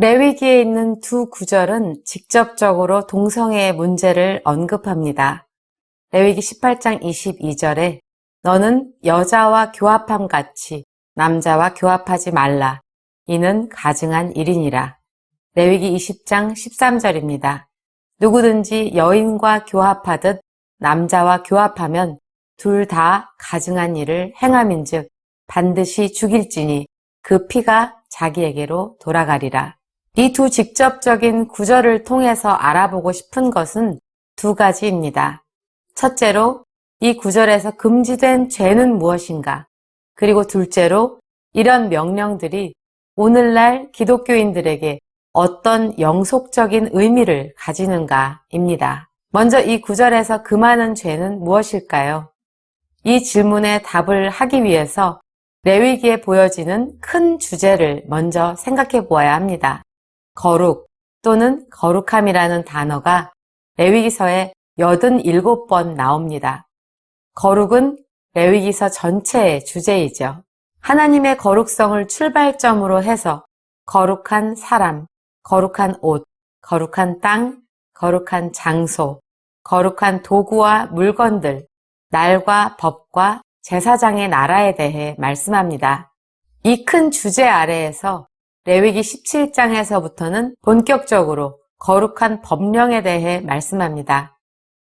레위기에 있는 두 구절은 직접적으로 동성애의 문제를 언급합니다. 레위기 18장 22절에 너는 여자와 교합함 같이 남자와 교합하지 말라. 이는 가증한 일이니라. 레위기 20장 13절입니다. 누구든지 여인과 교합하듯 남자와 교합하면 둘 다 가증한 일을 행함인즉 반드시 죽일지니 그 피가 자기에게로 돌아가리라. 이 두 직접적인 구절을 통해서 알아보고 싶은 것은 두 가지입니다. 첫째로 이 구절에서 금지된 죄는 무엇인가? 그리고 둘째로 이런 명령들이 오늘날 기독교인들에게 어떤 영속적인 의미를 가지는가입니다. 먼저 이 구절에서 금하는 죄는 무엇일까요? 이 질문에 답을 하기 위해서 레위기에 보여지는 큰 주제를 먼저 생각해 보아야 합니다. 거룩 또는 거룩함이라는 단어가 레위기서에 87번 나옵니다. 거룩은 레위기서 전체의 주제이죠. 하나님의 거룩성을 출발점으로 해서 거룩한 사람, 거룩한 옷, 거룩한 땅, 거룩한 장소, 거룩한 도구와 물건들, 날과 법과 제사장의 나라에 대해 말씀합니다. 이 큰 주제 아래에서 레위기 17장에서부터는 본격적으로 거룩한 법령에 대해 말씀합니다.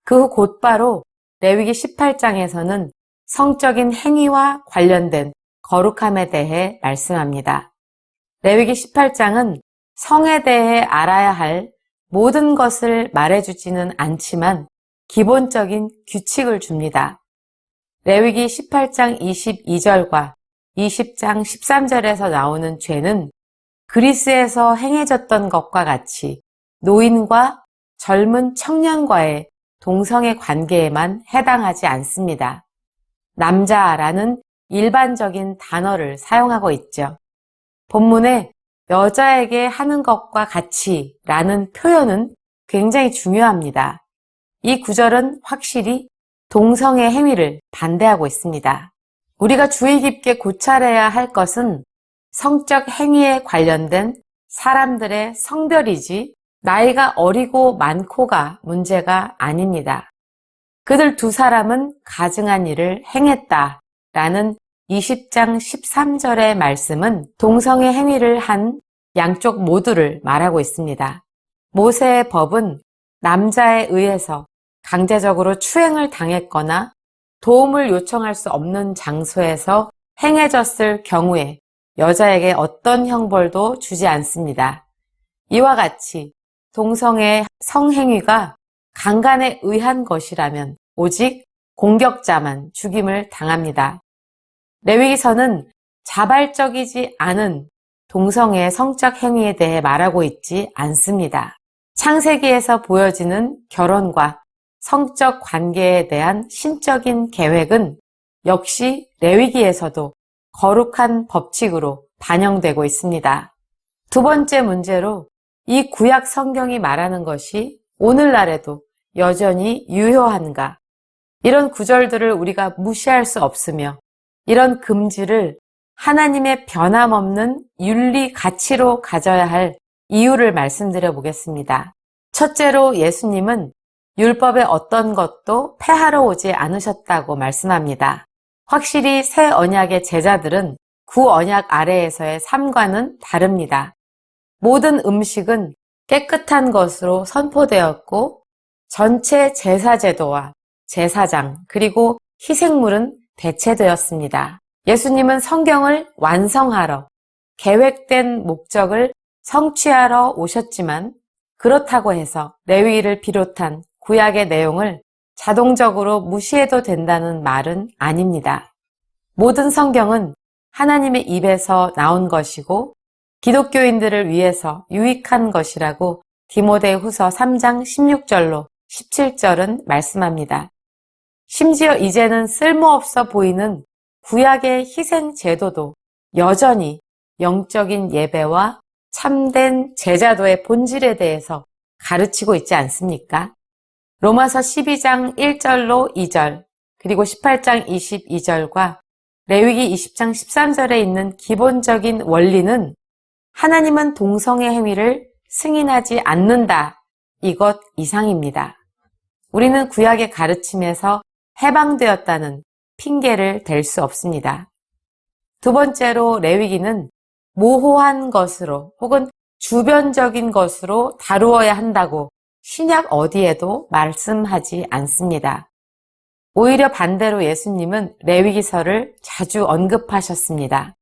그 후 곧바로 레위기 18장에서는 성적인 행위와 관련된 거룩함에 대해 말씀합니다. 레위기 18장은 성에 대해 알아야 할 모든 것을 말해주지는 않지만 기본적인 규칙을 줍니다. 레위기 18장 22절과 20장 13절에서 나오는 죄는 그리스에서 행해졌던 것과 같이 노인과 젊은 청년과의 동성애 관계에만 해당하지 않습니다. 남자라는 일반적인 단어를 사용하고 있죠. 본문에 여자에게 하는 것과 같이 라는 표현은 굉장히 중요합니다. 이 구절은 확실히 동성애 행위를 반대하고 있습니다. 우리가 주의 깊게 고찰해야 할 것은 성적 행위에 관련된 사람들의 성별이지 나이가 어리고 많고가 문제가 아닙니다. 그들 두 사람은 가증한 일을 행했다 라는 20장 13절의 말씀은 동성애 행위를 한 양쪽 모두를 말하고 있습니다. 모세의 법은 남자에 의해서 강제적으로 추행을 당했거나 도움을 요청할 수 없는 장소에서 행해졌을 경우에 여자에게 어떤 형벌도 주지 않습니다. 이와 같이 동성애 성행위가 강간에 의한 것이라면 오직 공격자만 죽임을 당합니다. 레위기서는 자발적이지 않은 동성애 성적 행위에 대해 말하고 있지 않습니다. 창세기에서 보여지는 결혼과 성적 관계에 대한 신적인 계획은 역시 레위기에서도 거룩한 법칙으로 반영되고 있습니다. 두 번째 문제로 이 구약 성경이 말하는 것이 오늘날에도 여전히 유효한가? 이런 구절들을 우리가 무시할 수 없으며 이런 금지를 하나님의 변함없는 윤리 가치로 가져야 할 이유를 말씀드려 보겠습니다. 첫째로 예수님은 율법의 어떤 것도 폐하러 오지 않으셨다고 말씀합니다. 확실히 새 언약의 제자들은 구 언약 아래에서의 삶과는 다릅니다. 모든 음식은 깨끗한 것으로 선포되었고 전체 제사제도와 제사장 그리고 희생물은 대체되었습니다. 예수님은 성경을 완성하러 계획된 목적을 성취하러 오셨지만 그렇다고 해서 레위를 비롯한 구약의 내용을 자동적으로 무시해도 된다는 말은 아닙니다. 모든 성경은 하나님의 입에서 나온 것이고 기독교인들을 위해서 유익한 것이라고 디모데 후서 3장 16절로 17절은 말씀합니다. 심지어 이제는 쓸모없어 보이는 구약의 희생 제도도 여전히 영적인 예배와 참된 제자도의 본질에 대해서 가르치고 있지 않습니까? 로마서 12장 1절로 2절, 그리고 18장 22절과 레위기 20장 13절에 있는 기본적인 원리는 하나님은 동성의 행위를 승인하지 않는다. 이것 이상입니다. 우리는 구약의 가르침에서 해방되었다는 핑계를 댈 수 없습니다. 두 번째로 레위기는 모호한 것으로 혹은 주변적인 것으로 다루어야 한다고 신약 어디에도 말씀하지 않습니다. 오히려 반대로 예수님은 레위기서를 자주 언급하셨습니다.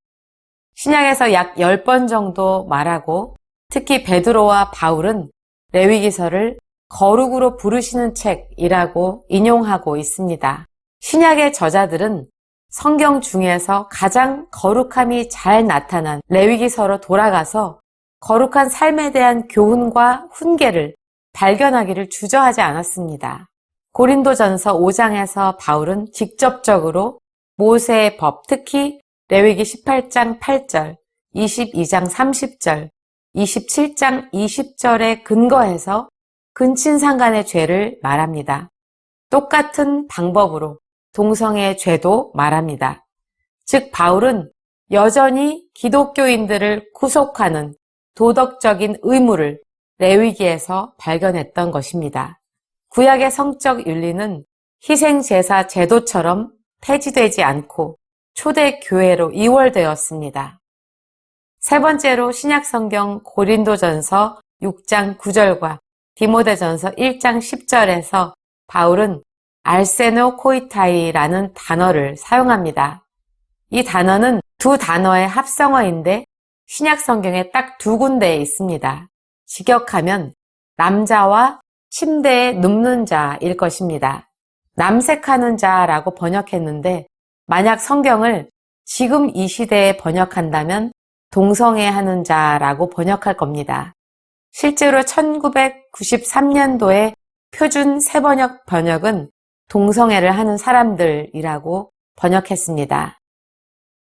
신약에서 약 10번 정도 말하고 특히 베드로와 바울은 레위기서를 거룩으로 부르시는 책이라고 인용하고 있습니다. 신약의 저자들은 성경 중에서 가장 거룩함이 잘 나타난 레위기서로 돌아가서 거룩한 삶에 대한 교훈과 훈계를 발견하기를 주저하지 않았습니다. 고린도전서 5장에서 바울은 직접적으로 모세의 법, 특히 레위기 18장 8절, 22장 30절, 27장 20절에 근거해서 근친상간의 죄를 말합니다. 똑같은 방법으로 동성의 죄도 말합니다. 즉 바울은 여전히 기독교인들을 구속하는 도덕적인 의무를 레위기에서 발견했던 것입니다. 구약의 성적 윤리는 희생제사 제도처럼 폐지되지 않고 초대 교회로 이월되었습니다. 세 번째로 신약성경 고린도전서 6장 9절과 디모데전서 1장 10절에서 바울은 알세노 코이타이라는 단어를 사용합니다. 이 단어는 두 단어의 합성어인데 신약 성경에 딱 두 군데에 있습니다. 직역하면 남자와 침대에 눕는 자일 것입니다. 남색하는 자라고 번역했는데 만약 성경을 지금 이 시대에 번역한다면 동성애 하는 자라고 번역할 겁니다. 실제로 1993년도에 표준 새번역 번역은 동성애를 하는 사람들이라고 번역했습니다.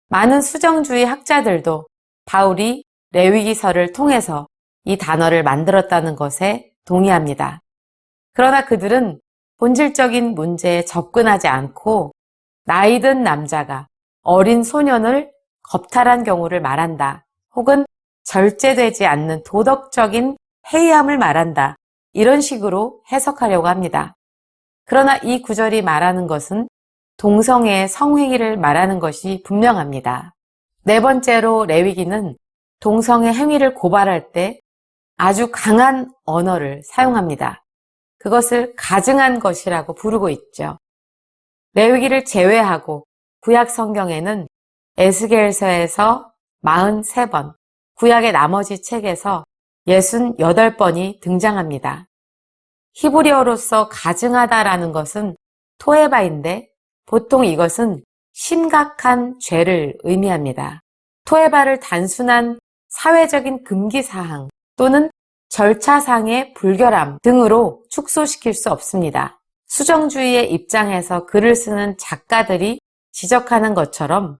많은 수정주의 학자들도 바울이 레위기서를 통해서 이 단어를 만들었다는 것에 동의합니다. 그러나 그들은 본질적인 문제에 접근하지 않고 나이든 남자가 어린 소년을 겁탈한 경우를 말한다. 혹은 절제되지 않는 도덕적인 해이함을 말한다. 이런 식으로 해석하려고 합니다. 그러나 이 구절이 말하는 것은 동성애의 성행위를 말하는 것이 분명합니다. 네 번째로 레위기는 동성애 행위를 고발할 때 아주 강한 언어를 사용합니다. 그것을 가증한 것이라고 부르고 있죠. 레위기를 제외하고 구약 성경에는 에스겔서에서 43번, 구약의 나머지 책에서 68번이 등장합니다. 히브리어로서 가증하다라는 것은 토에바인데 보통 이것은 심각한 죄를 의미합니다. 토에바를 단순한 사회적인 금기사항 또는 절차상의 불결함 등으로 축소시킬 수 없습니다. 수정주의의 입장에서 글을 쓰는 작가들이 지적하는 것처럼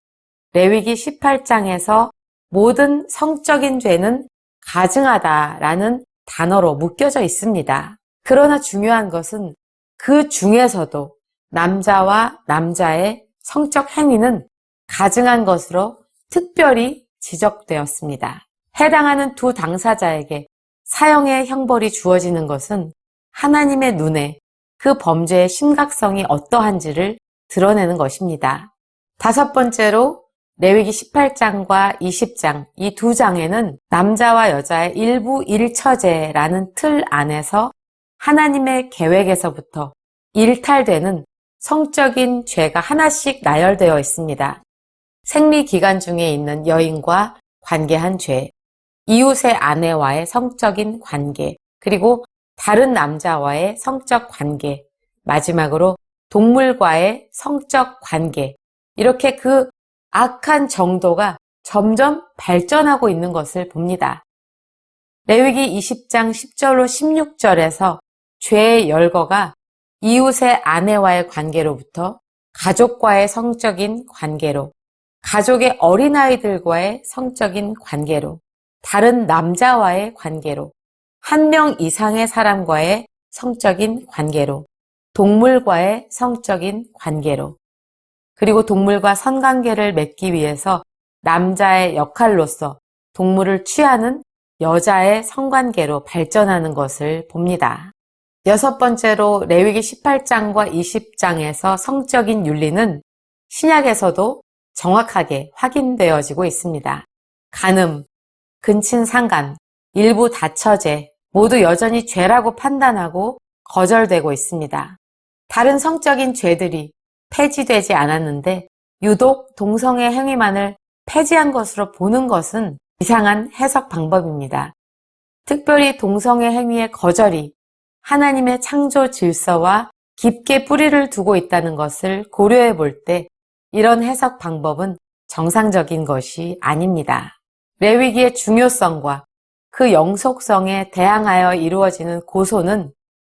레위기 18장에서 모든 성적인 죄는 가증하다라는 단어로 묶여져 있습니다. 그러나 중요한 것은 그 중에서도 남자와 남자의 성적 행위는 가증한 것으로 특별히 지적되었습니다. 해당하는 두 당사자에게 사형의 형벌이 주어지는 것은 하나님의 눈에 그 범죄의 심각성이 어떠한지를 드러내는 것입니다. 다섯 번째로 레위기 18장과 20장 이 두 장에는 남자와 여자의 일부 일처제라는 틀 안에서 하나님의 계획에서부터 일탈되는 성적인 죄가 하나씩 나열되어 있습니다. 생리 기간 중에 있는 여인과 관계한 죄, 이웃의 아내와의 성적인 관계, 그리고 다른 남자와의 성적 관계, 마지막으로 동물과의 성적 관계, 이렇게 그 악한 정도가 점점 발전하고 있는 것을 봅니다. 레위기 20장 10절로 16절에서 죄의 열거가 이웃의 아내와의 관계로부터 가족과의 성적인 관계로, 가족의 어린아이들과의 성적인 관계로, 다른 남자와의 관계로, 한 명 이상의 사람과의 성적인 관계로, 동물과의 성적인 관계로, 그리고 동물과 선관계를 맺기 위해서 남자의 역할로서 동물을 취하는 여자의 성관계로 발전하는 것을 봅니다. 여섯 번째로 레위기 18장과 20장에서 성적인 윤리는 신약에서도 정확하게 확인되어지고 있습니다. 간음, 근친상간, 일부 다처제 모두 여전히 죄라고 판단하고 거절되고 있습니다. 다른 성적인 죄들이 폐지되지 않았는데 유독 동성애 행위만을 폐지한 것으로 보는 것은 이상한 해석 방법입니다. 특별히 동성애 행위의 거절이 하나님의 창조 질서와 깊게 뿌리를 두고 있다는 것을 고려해 볼 때 이런 해석 방법은 정상적인 것이 아닙니다. 레위기의 중요성과 그 영속성에 대항하여 이루어지는 고소는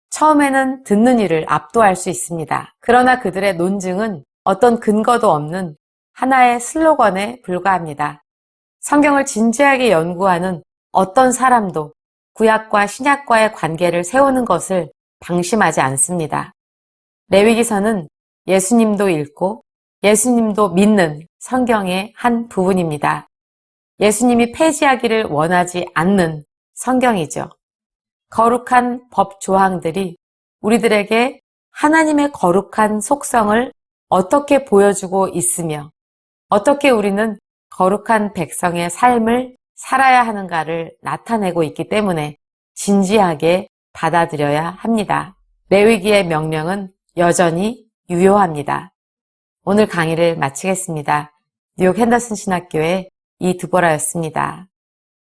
처음에는 듣는 이를 압도할 수 있습니다. 그러나 그들의 논증은 어떤 근거도 없는 하나의 슬로건에 불과합니다. 성경을 진지하게 연구하는 어떤 사람도 구약과 신약과의 관계를 세우는 것을 방심하지 않습니다. 레위기서는 예수님도 읽고 예수님도 믿는 성경의 한 부분입니다. 예수님이 폐지하기를 원하지 않는 성경이죠. 거룩한 법 조항들이 우리들에게 하나님의 거룩한 속성을 어떻게 보여주고 있으며 어떻게 우리는 거룩한 백성의 삶을 살아야 하는가를 나타내고 있기 때문에 진지하게 받아들여야 합니다. 레위기의 명령은 여전히 유효합니다. 오늘 강의를 마치겠습니다. 뉴욕 핸더슨 신학교의 이두보라였습니다.